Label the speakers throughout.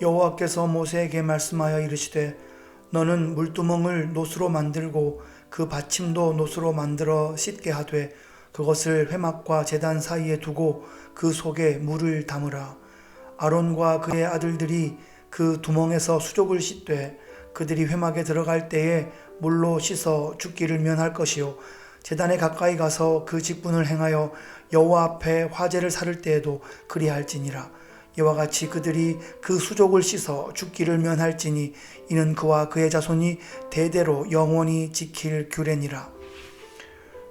Speaker 1: 여호와께서 모세에게 말씀하여 이르시되 너는 물두멍을 노수로 만들고 그 받침도 노수로 만들어 씻게 하되 그것을 회막과 제단 사이에 두고 그 속에 물을 담으라. 아론과 그의 아들들이 그 두멍에서 수족을 씻되 그들이 회막에 들어갈 때에 물로 씻어 죽기를 면할 것이요. 제단에 가까이 가서 그 직분을 행하여 여호와 앞에 화제를 사를 때에도 그리할지니라 이와 같이 그들이 그 수족을 씻어 죽기를 면할지니 이는 그와 그의 자손이 대대로 영원히 지킬 규례니라.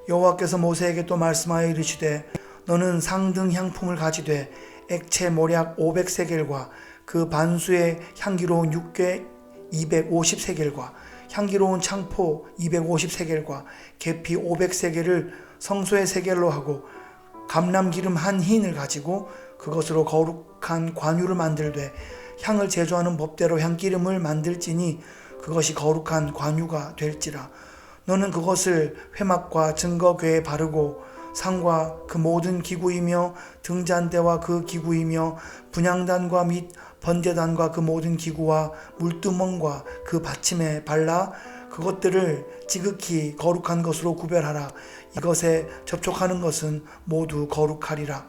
Speaker 1: 여호와께서 모세에게 또 말씀하여 이르시되 너는 상등 향품을 가지되 액체 모략 500세겔과 그 반수의 향기로운 육괴 250세겔과 향기로운 창포 250세겔과 계피 500세겔을 성소의 세겔로 하고 감람 기름 한 흰을 가지고 그것으로 거룩한 관유를 만들되 향을 제조하는 법대로 향기름을 만들지니 그것이 거룩한 관유가 될지라. 너는 그것을 회막과 증거궤에 바르고 상과 그 모든 기구이며 등잔대와 그 기구이며 분향단과 및 번제단과 그 모든 기구와 물두멍과 그 받침에 발라 그것들을 지극히 거룩한 것으로 구별하라. 이것에 접촉하는 것은 모두 거룩하리라.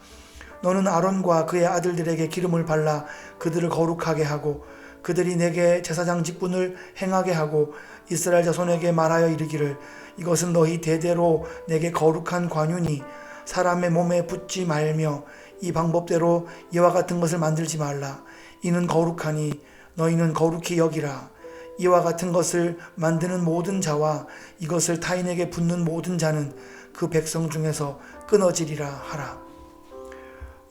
Speaker 1: 너는 아론과 그의 아들들에게 기름을 발라 그들을 거룩하게 하고 그들이 내게 제사장 직분을 행하게 하고 이스라엘 자손에게 말하여 이르기를 이것은 너희 대대로 내게 거룩한 관윤이 사람의 몸에 붙지 말며 이 방법대로 이와 같은 것을 만들지 말라. 이는 거룩하니 너희는 거룩히 여기라 이와 같은 것을 만드는 모든 자와 이것을 타인에게 붙는 모든 자는 그 백성 중에서 끊어지리라 하라.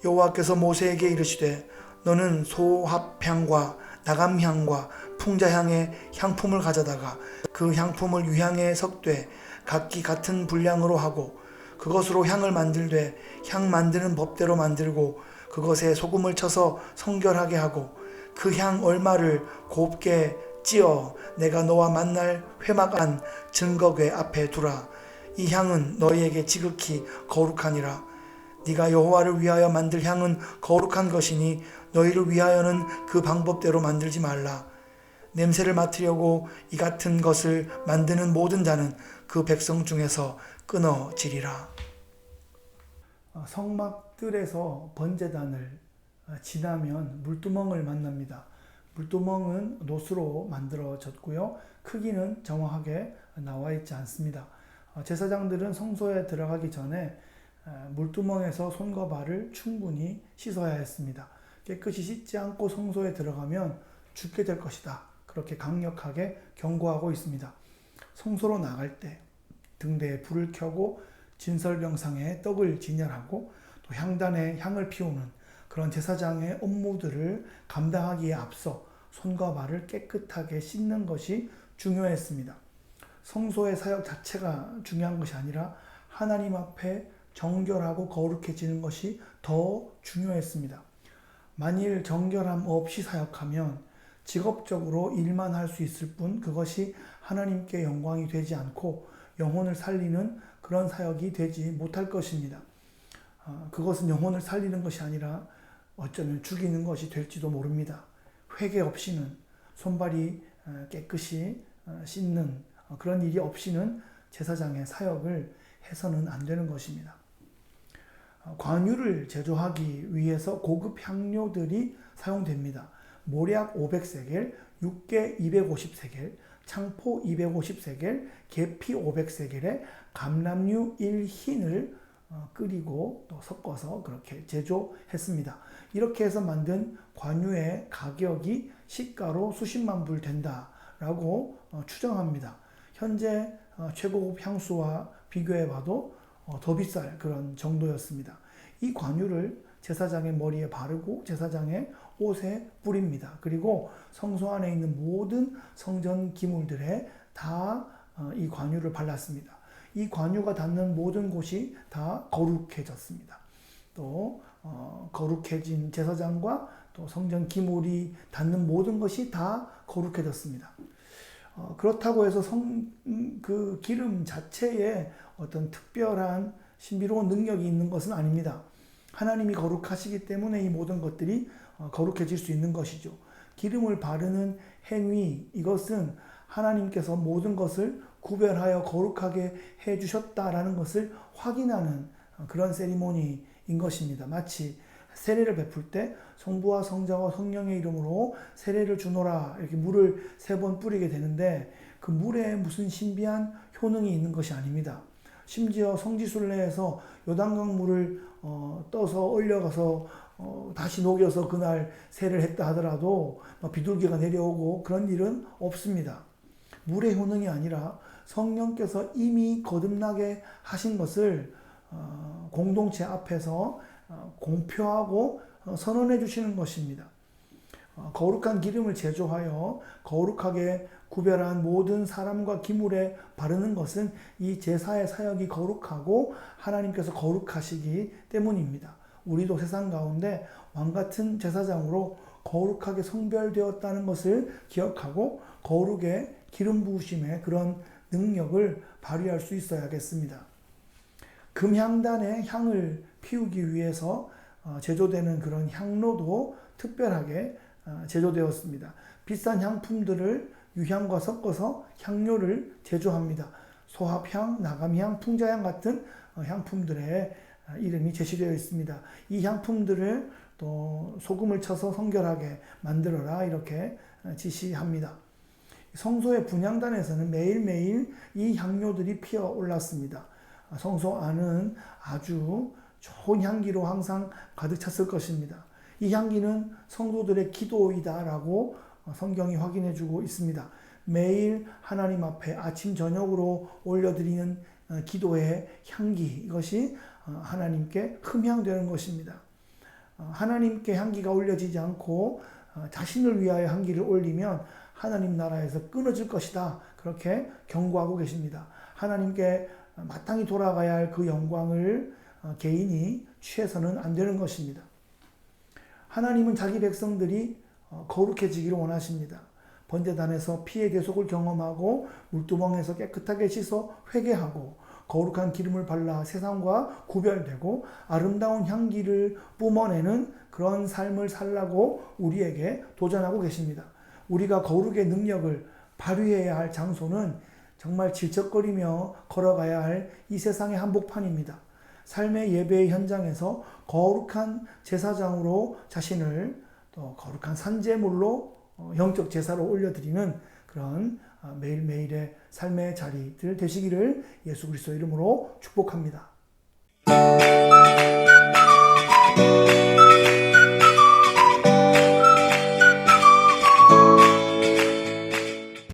Speaker 1: 여호와께서 모세에게 이르시되 너는 소합향과 나감향과 풍자향의 향품을 가져다가 그 향품을 유향에 섞되 각기 같은 분량으로 하고 그것으로 향을 만들되 향 만드는 법대로 만들고 그것에 소금을 쳐서 성결하게 하고 그 향 얼마를 곱게 찌어 내가 너와 만날 회막 안 증거궤 앞에 두라 이 향은 너희에게 지극히 거룩하니라 네가 여호와를 위하여 만들 향은 거룩한 것이니 너희를 위하여는 그 방법대로 만들지 말라. 냄새를 맡으려고 이 같은 것을 만드는 모든 자는 그 백성 중에서 끊어지리라. 어, 성막들에서 번제단을 어, 지나면 물두멍을 만납니다. 물두멍은 노수로 만들어졌고요. 크기는 정확하게 나와 있지 않습니다. 어, 제사장들은 성소에 들어가기 전에 물두멍에서 손과 발을 충분히 씻어야 했습니다. 깨끗이 씻지 않고 성소에 들어가면 죽게 될 것이다. 그렇게 강력하게 경고하고 있습니다. 성소로 나갈 때 등대에 불을 켜고 진설병상에 떡을 진열하고 또 향단에 향을 피우는 그런 제사장의 업무들을 감당하기에 앞서 손과 발을 깨끗하게 씻는 것이 중요했습니다. 성소의 사역 자체가 중요한 것이 아니라 하나님 앞에 정결하고 거룩해지는 것이 더 중요했습니다. 만일 정결함 없이 사역하면 직업적으로 일만 할 수 있을 뿐 그것이 하나님께 영광이 되지 않고 영혼을 살리는 그런 사역이 되지 못할 것입니다. 어, 그것은 영혼을 살리는 것이 아니라 어쩌면 죽이는 것이 될지도 모릅니다. 회개 없이는 손발이 어, 깨끗이 어, 씻는 그런 일이 없이는 제사장의 사역을 해서는 안 되는 것입니다. 관유를 제조하기 위해서 고급 향료들이 사용됩니다. 모략 500세겔, 육개 250세겔, 창포 250세겔, 계피 500세겔에 감람류 1흰을 어, 끓이고 또 섞어서 그렇게 제조했습니다. 이렇게 해서 만든 관유의 가격이 시가로 수십만 불 된다라고 어, 추정합니다. 현재 어, 최고급 향수와 비교해 봐도 어, 더 비쌀 그런 정도였습니다. 이 관유를 제사장의 머리에 바르고 제사장의 옷에 뿌립니다. 그리고 성소 안에 있는 모든 성전 기물들에 다이 어, 관유를 발랐습니다. 이 관유가 닿는 모든 곳이 다 거룩해졌습니다. 또 어, 거룩해진 제사장과 또 성전 기물이 닿는 모든 것이 다 거룩해졌습니다. 어, 그렇다고 해서 성, 음, 그 기름 자체에 어떤 특별한 신비로운 능력이 있는 것은 아닙니다. 하나님이 거룩하시기 때문에 이 모든 것들이 어, 거룩해질 수 있는 것이죠. 기름을 바르는 행위 이것은 하나님께서 모든 것을 구별하여 거룩하게 해 주셨다라는 것을 확인하는 그런 세리모니인 것입니다. 마치 세례를 베풀 때 성부와 성자와 성령의 이름으로 세례를 주노라 이렇게 물을 세 번 뿌리게 되는데 그 물에 무슨 신비한 효능이 있는 것이 아닙니다. 심지어 성지순례에서 요단강 물을 어, 떠서 올려가서 어, 다시 녹여서 그날 세를 했다 하더라도 막 비둘기가 내려오고 그런 일은 없습니다. 물의 효능이 아니라 성령께서 이미 거듭나게 하신 것을 어, 공동체 앞에서 어, 공표하고 어, 선언해 주시는 것입니다. 어, 거룩한 기름을 제조하여 거룩하게 구별한 모든 사람과 기물에 바르는 것은 이 제사의 사역이 거룩하고 하나님께서 거룩하시기 때문입니다. 우리도 세상 가운데 왕 같은 제사장으로 거룩하게 성별되었다는 것을 기억하고 거룩의 기름 부으심의 그런 능력을 발휘할 수 있어야겠습니다. 금향단에 향을 피우기 위해서 어, 제조되는 그런 향로도 특별하게 어, 제조되었습니다. 비싼 향품들을 유향과 섞어서 향료를 제조합니다. 소합향, 나감향, 풍자향 같은 어, 향품들의 이름이 제시되어 있습니다. 이 향품들을 또 소금을 쳐서 성결하게 만들어라 이렇게 지시합니다. 성소의 분향단에서는 매일매일 이 향료들이 피어 올랐습니다. 성소 안은 아주 좋은 향기로 항상 가득 찼을 것입니다. 이 향기는 성도들의 기도이다라고 성경이 확인해 주고 있습니다. 매일 하나님 앞에 아침 저녁으로 올려드리는 기도의 향기 이것이 하나님께 흠향되는 것입니다. 하나님께 향기가 올려지지 않고 자신을 위하여 향기를 올리면 하나님 나라에서 끊어질 것이다. 그렇게 경고하고 계십니다. 하나님께 마땅히 돌아가야 할 그 영광을 개인이 취해서는 안 되는 것입니다. 하나님은 자기 백성들이 거룩해지기를 원하십니다. 번제단에서 피의 대속을 경험하고 물두멍에서 깨끗하게 씻어 회개하고 거룩한 기름을 발라 세상과 구별되고 아름다운 향기를 뿜어내는 그런 삶을 살라고 우리에게 도전하고 계십니다. 우리가 거룩의 능력을 발휘해야 할 장소는 정말 질척거리며 걸어가야 할 이 세상의 한복판입니다. 삶의 예배의 현장에서 거룩한 제사장으로 자신을 또 거룩한 산재물로 어, 영적 제사로 올려드리는 그런 아, 매일매일의 삶의 자리들 되시기를 예수 그리스도 이름으로 축복합니다.